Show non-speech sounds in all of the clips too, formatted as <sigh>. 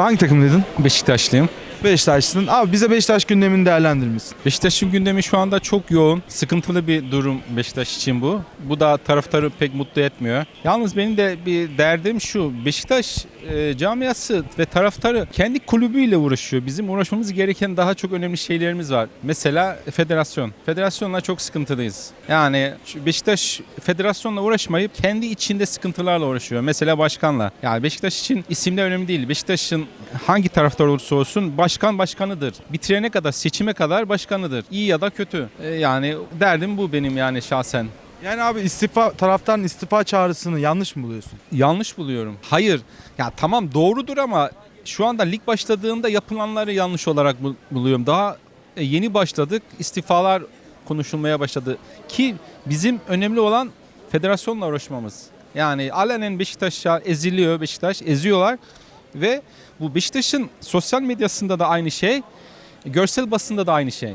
Hangi takımlıydın? Beşiktaşlıyım. Beşiktaşlısın. Abi bize Beşiktaş gündemini değerlendirir misin? Beşiktaş'ın gündemi şu anda çok yoğun. Sıkıntılı bir durum Beşiktaş için bu. Bu da taraftarı pek mutlu etmiyor. Yalnız benim de bir derdim şu. Beşiktaş e, camiası ve taraftarı kendi kulübüyle uğraşıyor. Bizim uğraşmamız gereken daha çok önemli şeylerimiz var. Mesela federasyon. Federasyonla çok sıkıntılıyız. Yani Beşiktaş federasyonla uğraşmayıp kendi içinde sıkıntılarla uğraşıyor. Mesela başkanla. Yani Beşiktaş için isimde önemli değil. Beşiktaş'ın hangi taraftar olursa olsun başkan başkanıdır. Bitirene kadar, seçime kadar başkanıdır. İyi ya da kötü. E, yani derdim bu benim yani şahsen. Yani abi istifa taraftarın istifa çağrısını yanlış mı buluyorsun? Yanlış buluyorum. Hayır. Ya tamam doğrudur ama şu anda lig başladığında yapılanları yanlış olarak bul- buluyorum. Daha e, yeni başladık. istifalar konuşulmaya başladı. Ki bizim önemli olan federasyonla uğraşmamız. Yani alenen Beşiktaş'a eziliyor Beşiktaş. Eziyorlar. Ve bu Beşiktaş'ın sosyal medyasında da aynı şey. Görsel basında da aynı şey.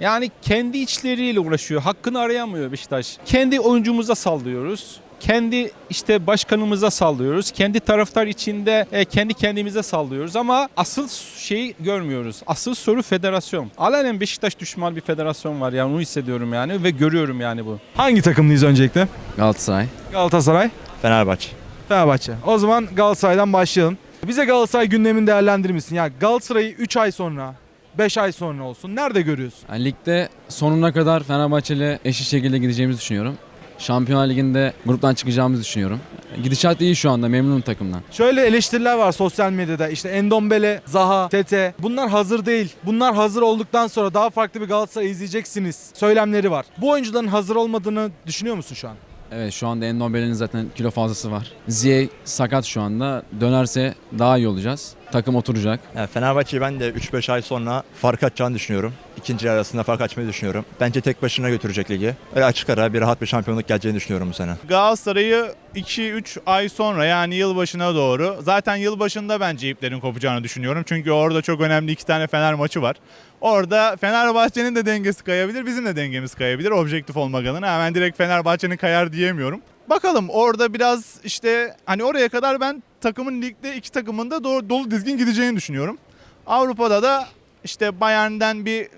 Yani kendi içleriyle uğraşıyor. Hakkını arayamıyor Beşiktaş. Kendi oyuncumuza sallıyoruz. Kendi işte başkanımıza sallıyoruz. Kendi taraftar içinde e, kendi kendimize sallıyoruz ama asıl şeyi görmüyoruz. Asıl soru federasyon. Alenen Beşiktaş düşman bir federasyon var yani onu hissediyorum yani ve görüyorum yani bu. Hangi takımlıyız öncelikle? Galatasaray. Galatasaray, Fenerbahçe. Fenerbahçe. O zaman Galatasaray'dan başlayalım. Bize Galatasaray gündemini değerlendirir misin? Yani Galatasaray'ı 3 ay sonra, 5 ay sonra olsun nerede görüyorsun? Yani ligde sonuna kadar Fenerbahçe ile eşit şekilde gideceğimizi düşünüyorum. Şampiyonlar Ligi'nde gruptan çıkacağımızı düşünüyorum. Gidişat iyi şu anda memnunum takımdan. Şöyle eleştiriler var sosyal medyada. İşte Endombele, Zaha, Tete. Bunlar hazır değil. Bunlar hazır olduktan sonra daha farklı bir Galatasaray izleyeceksiniz. Söylemleri var. Bu oyuncuların hazır olmadığını düşünüyor musun şu an? Evet şu anda Endombele'nin zaten kilo fazlası var. Ziye sakat şu anda. Dönerse daha iyi olacağız. Takım oturacak. Yani Fenerbahçe'yi ben de 3-5 ay sonra fark atacağını düşünüyorum. İkinci arasında fark açmayı düşünüyorum. Bence tek başına götürecek ligi. Ve açık ara bir rahat bir şampiyonluk geleceğini düşünüyorum bu sene. Galatasaray'ı 2-3 ay sonra yani yılbaşına doğru zaten yılbaşında bence iplerin kopacağını düşünüyorum. Çünkü orada çok önemli iki tane Fener maçı var. Orada Fenerbahçe'nin de dengesi kayabilir, bizim de dengemiz kayabilir objektif olmak adına. Hemen direkt Fenerbahçe'nin kayar diyemiyorum. Bakalım orada biraz işte hani oraya kadar ben takımın ligde iki takımın da doğru, dolu dizgin gideceğini düşünüyorum. Avrupa'da da işte Bayern'den bir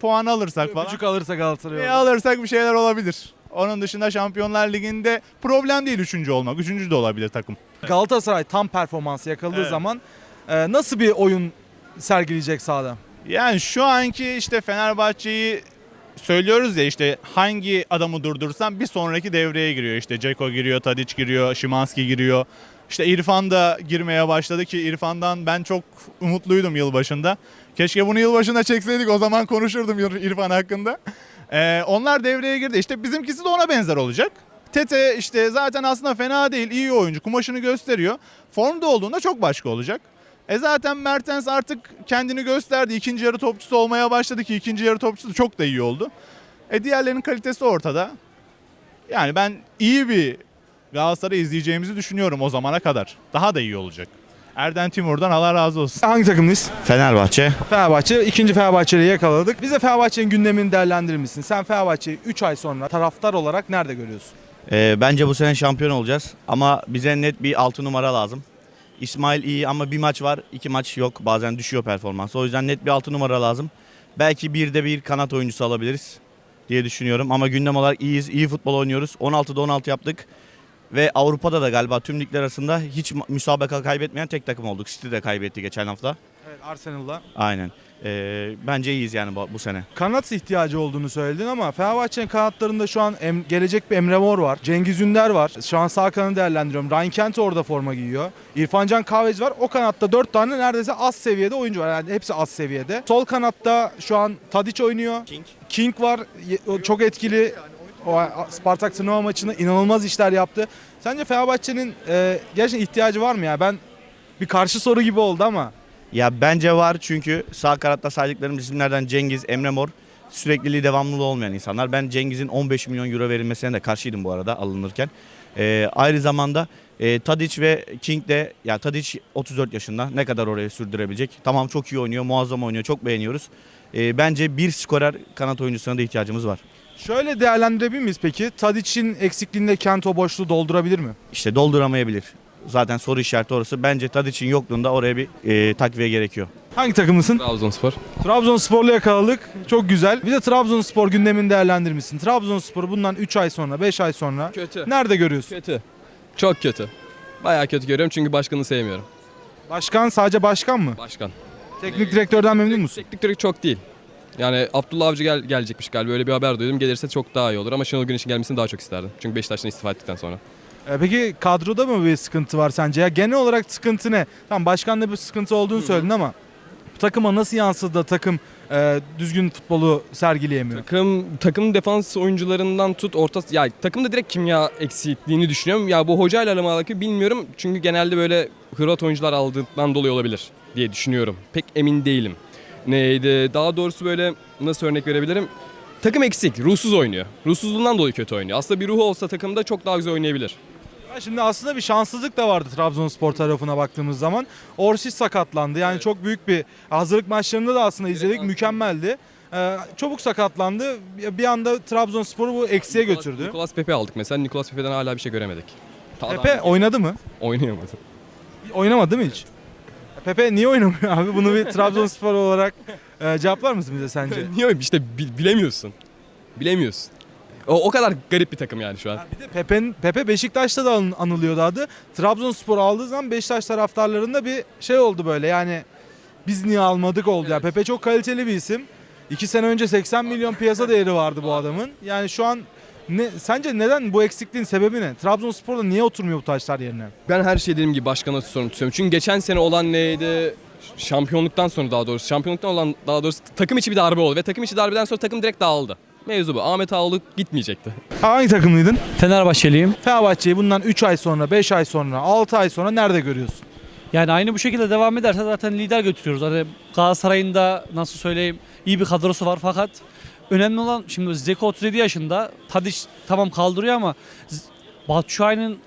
puan alırsak falan. Öpücük alırsa Galatasaray Bir olur. alırsak bir şeyler olabilir. Onun dışında Şampiyonlar Ligi'nde problem değil üçüncü olmak. Üçüncü de olabilir takım. Galatasaray tam performansı yakaladığı Evet. zaman e, nasıl bir oyun sergileyecek sahada? Yani şu anki işte Fenerbahçe'yi söylüyoruz ya işte hangi adamı durdursam bir sonraki devreye giriyor. İşte Ceko giriyor, Tadic giriyor, Şimanski giriyor. İşte İrfan da girmeye başladı ki İrfan'dan ben çok umutluydum yılbaşında. Keşke bunu yılbaşında çekseydik o zaman konuşurdum İr- İrfan hakkında. Ee, onlar devreye girdi. İşte bizimkisi de ona benzer olacak. Tete işte zaten aslında fena değil, iyi oyuncu. Kumaşını gösteriyor. Formda olduğunda çok başka olacak. E zaten Mertens artık kendini gösterdi. İkinci yarı topçusu olmaya başladı ki ikinci yarı topçusu çok da iyi oldu. E diğerlerinin kalitesi ortada. Yani ben iyi bir Galatasaray izleyeceğimizi düşünüyorum o zamana kadar. Daha da iyi olacak. Erden Timur'dan Allah razı olsun. Hangi takımlıyız? Fenerbahçe. Fenerbahçe. ikinci Fenerbahçe'yi yakaladık. Bize Fenerbahçe'nin gündemini değerlendirir misin? Sen Fenerbahçe'yi 3 ay sonra taraftar olarak nerede görüyorsun? Ee, bence bu sene şampiyon olacağız ama bize net bir 6 numara lazım. İsmail iyi ama bir maç var, iki maç yok. Bazen düşüyor performans. O yüzden net bir 6 numara lazım. Belki bir de bir kanat oyuncusu alabiliriz diye düşünüyorum. Ama gündem olarak iyiyiz, iyi futbol oynuyoruz. 16'da 16 yaptık. Ve Avrupa'da da galiba tüm ligler arasında hiç müsabaka kaybetmeyen tek takım olduk. City de kaybetti geçen hafta. Evet Arsenal'la. Aynen. Ee, bence iyiyiz yani bu, bu sene. Kanat ihtiyacı olduğunu söyledin ama Fenerbahçe'nin kanatlarında şu an em- gelecek bir Emre Mor var. Cengiz Ünder var. Şu an sağ kanadı değerlendiriyorum. Ryan Kent orada forma giyiyor. İrfan Can Kahveci var. O kanatta 4 tane neredeyse az seviyede oyuncu var. Yani hepsi az seviyede. Sol kanatta şu an Tadic oynuyor. King. King var. Çok etkili. O Spartak Tırnava maçında inanılmaz işler yaptı. Sence Fenerbahçe'nin e, gerçekten ihtiyacı var mı ya? Ben bir karşı soru gibi oldu ama. Ya bence var çünkü sağ kanatta saydıklarım isimlerden Cengiz, Emre Mor sürekliliği devamlılığı olmayan insanlar. Ben Cengiz'in 15 milyon euro verilmesine de karşıydım bu arada alınırken. Ee, ayrı zamanda e, Tadic ve King de ya Tadic 34 yaşında ne kadar oraya sürdürebilecek? Tamam çok iyi oynuyor, muazzam oynuyor, çok beğeniyoruz. Ee, bence bir skorer kanat oyuncusuna da ihtiyacımız var. Şöyle değerlendirebilir miyiz peki? Tadic'in eksikliğinde Kent o boşluğu doldurabilir mi? İşte dolduramayabilir. Zaten soru işareti orası. Bence Tadic'in yokluğunda oraya bir e, takviye gerekiyor. Hangi takımlısın? Trabzonspor. Trabzonspor'la yakaladık. Çok güzel. Bir de Trabzonspor gündemini değerlendirmişsin. Trabzonspor'u bundan 3 ay sonra, 5 ay sonra Kötü. nerede görüyorsun? Kötü. Çok kötü. Bayağı kötü görüyorum çünkü başkanı sevmiyorum. Başkan sadece başkan mı? Başkan. Teknik direktörden memnun musun? Teknik direktör çok değil. Yani Abdullah Avcı gel gelecekmiş galiba. Öyle bir haber duydum. Gelirse çok daha iyi olur ama Şenol Güneş'in gelmesini daha çok isterdim. Çünkü Beşiktaş'tan istifa ettikten sonra. E, Peki kadroda mı bir sıkıntı var sence? Ya genel olarak sıkıntı ne? Tamam başkanda bir sıkıntı olduğunu söyledin ama takıma nasıl yansıdı da takım e, düzgün futbolu sergileyemiyor? Takım takım defans oyuncularından tut orta ya takımda direkt kimya eksikliğini düşünüyorum. Ya bu hocayla alakalı bilmiyorum. Çünkü genelde böyle Hırvat oyuncular aldığından dolayı olabilir diye düşünüyorum. Pek emin değilim. Neydi? Daha doğrusu böyle nasıl örnek verebilirim? Takım eksik, ruhsuz oynuyor. Ruhsuzluğundan dolayı kötü oynuyor. Aslında bir ruhu olsa takımda çok daha güzel oynayabilir. Şimdi aslında bir şanssızlık da vardı Trabzonspor tarafına baktığımız zaman. Orsic sakatlandı. Yani çok büyük bir hazırlık maçlarında da aslında izledik. Mükemmeldi. E, çabuk sakatlandı. Bir anda Trabzonspor'u bu Nicolas- götürdü. Nicolas Pepe aldık mesela. Nicolas Pepe'den hala bir şey göremedik. Ta- Pepe oynadı mı? oynayamadı. Oynamadı mı hiç? Pepe niye oynamıyor abi? Bunu bir Trabzonspor <laughs> olarak e, cevaplar mısın bize sence? Niye öyle? işte bi- bilemiyorsun. Bilemiyorsun. O, o kadar garip bir takım yani şu an. Bir de Pepe'nin Pepe Beşiktaş'ta da an- anılıyordu adı. Trabzonspor aldığı zaman Beşiktaş taraftarlarında bir şey oldu böyle yani biz niye almadık oldu. Yani Pepe çok kaliteli bir isim. İki sene önce 80 milyon piyasa değeri vardı bu <laughs> adamın. Yani şu an ne, sence neden bu eksikliğin sebebi ne? Trabzonspor'da niye oturmuyor bu taşlar yerine? Ben her şey dediğim gibi başkana sorun tutuyorum. Çünkü geçen sene olan neydi? Şampiyonluktan sonra daha doğrusu, şampiyonluktan olan daha doğrusu takım içi bir darbe oldu ve takım içi darbeden sonra takım direkt dağıldı. Mevzu bu. Ahmet Ağaoğlu gitmeyecekti. Hangi takımlıydın? Fenerbahçeliyim. Fenerbahçe'yi bundan 3 ay sonra, 5 ay sonra, 6 ay sonra nerede görüyorsun? Yani aynı bu şekilde devam ederse zaten lider götürüyoruz. Hani Galatasaray'ın da nasıl söyleyeyim iyi bir kadrosu var fakat önemli olan şimdi Zeko 37 yaşında. Tadic tamam kaldırıyor ama Batshuayi'nin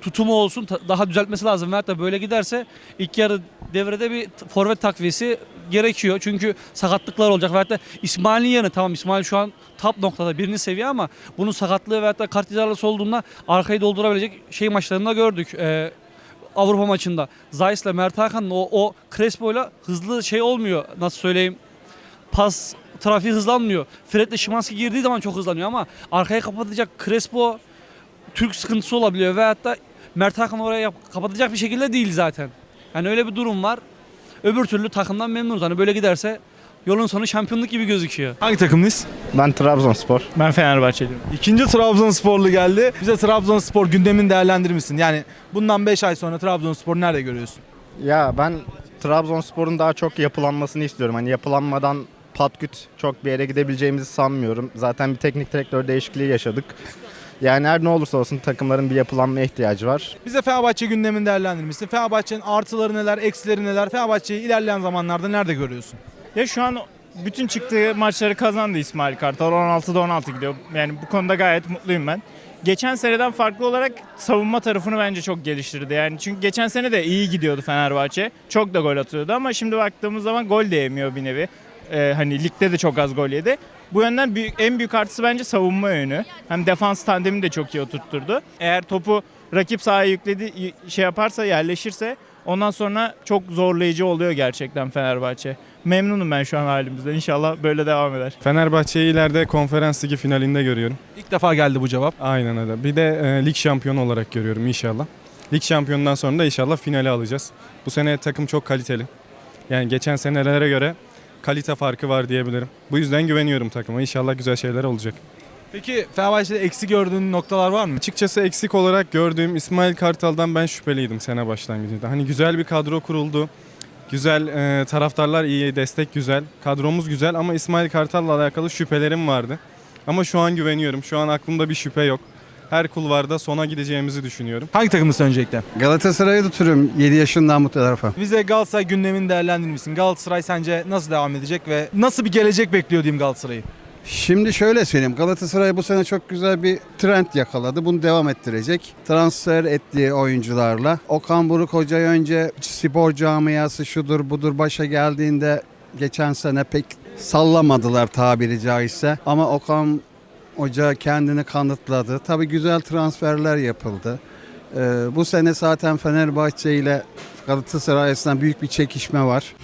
tutumu olsun daha düzeltmesi lazım. Veyahut da böyle giderse ilk yarı devrede bir forvet takviyesi gerekiyor. Çünkü sakatlıklar olacak. Veyahut da İsmail'in yanı tamam İsmail şu an top noktada birinci seviye ama bunun sakatlığı veyahut da kart cezası olduğunda arkayı doldurabilecek şey maçlarında gördük. Ee, Avrupa maçında. Zayis'le Mert Hakan'ın o, o Crespo'yla hızlı şey olmuyor. Nasıl söyleyeyim? Pas trafiği hızlanmıyor. Fred'le Şimanski girdiği zaman çok hızlanıyor ama arkaya kapatacak Crespo Türk sıkıntısı olabiliyor ve hatta Mert Hakan oraya kapatacak bir şekilde değil zaten. Yani öyle bir durum var. Öbür türlü takımdan memnunuz. Hani böyle giderse yolun sonu şampiyonluk gibi gözüküyor. Hangi takımlıyız? Ben Trabzonspor. Ben Fenerbahçeliyim. İkinci Trabzonsporlu geldi. Bize Trabzonspor gündemini değerlendirir misin? Yani bundan 5 ay sonra Trabzonspor nerede görüyorsun? Ya ben Trabzonspor'un daha çok yapılanmasını istiyorum. Hani yapılanmadan patküt çok bir yere gidebileceğimizi sanmıyorum. Zaten bir teknik direktör değişikliği yaşadık. Yani her ne olursa olsun takımların bir yapılanmaya ihtiyacı var. Bize Fenerbahçe gündemini değerlendirir misin? Fenerbahçe'nin artıları neler, eksileri neler? Fenerbahçe'yi ilerleyen zamanlarda nerede görüyorsun? Ya şu an bütün çıktığı maçları kazandı İsmail Kartal. 16'da 16 gidiyor. Yani bu konuda gayet mutluyum ben. Geçen seneden farklı olarak savunma tarafını bence çok geliştirdi. Yani çünkü geçen sene de iyi gidiyordu Fenerbahçe. Çok da gol atıyordu ama şimdi baktığımız zaman gol de yemiyor bir nevi. Ee, hani ligde de çok az gol yedi. Bu yönden büyük, en büyük artısı bence savunma yönü. Hem defans tandemini de çok iyi oturtturdu. Eğer topu rakip sahaya yükledi şey yaparsa yerleşirse ondan sonra çok zorlayıcı oluyor gerçekten Fenerbahçe. Memnunum ben şu an halimizden. İnşallah böyle devam eder. Fenerbahçe'yi ileride konferans ligi finalinde görüyorum. İlk defa geldi bu cevap. Aynen öyle. Bir de e, lig şampiyonu olarak görüyorum inşallah. Lig şampiyonundan sonra da inşallah finale alacağız. Bu sene takım çok kaliteli. Yani geçen senelere göre kalite farkı var diyebilirim. Bu yüzden güveniyorum takıma. İnşallah güzel şeyler olacak. Peki Fenerbahçe'de eksi gördüğün noktalar var mı? Açıkçası eksik olarak gördüğüm İsmail Kartal'dan ben şüpheliydim sene başlangıcında. Hani güzel bir kadro kuruldu. Güzel e, taraftarlar iyi, destek güzel. Kadromuz güzel ama İsmail Kartal'la alakalı şüphelerim vardı. Ama şu an güveniyorum. Şu an aklımda bir şüphe yok. Her kulvarda sona gideceğimizi düşünüyorum. Hangi takımlısın öncelikle? Galatasaray'ı tutuyorum 7 yaşından bu tarafa. Bize Galatasaray gündemini değerlendirir misin? Galatasaray sence nasıl devam edecek ve nasıl bir gelecek bekliyor diyeyim Galatasaray'ı? Şimdi şöyle söyleyeyim Galatasaray bu sene çok güzel bir trend yakaladı. Bunu devam ettirecek. Transfer ettiği oyuncularla. Okan Buruk Hoca önce spor camiası şudur budur başa geldiğinde geçen sene pek sallamadılar tabiri caizse. Ama Okan Hoca kendini kanıtladı. Tabii güzel transferler yapıldı. Ee, bu sene zaten Fenerbahçe ile Galatasaray arasında büyük bir çekişme var.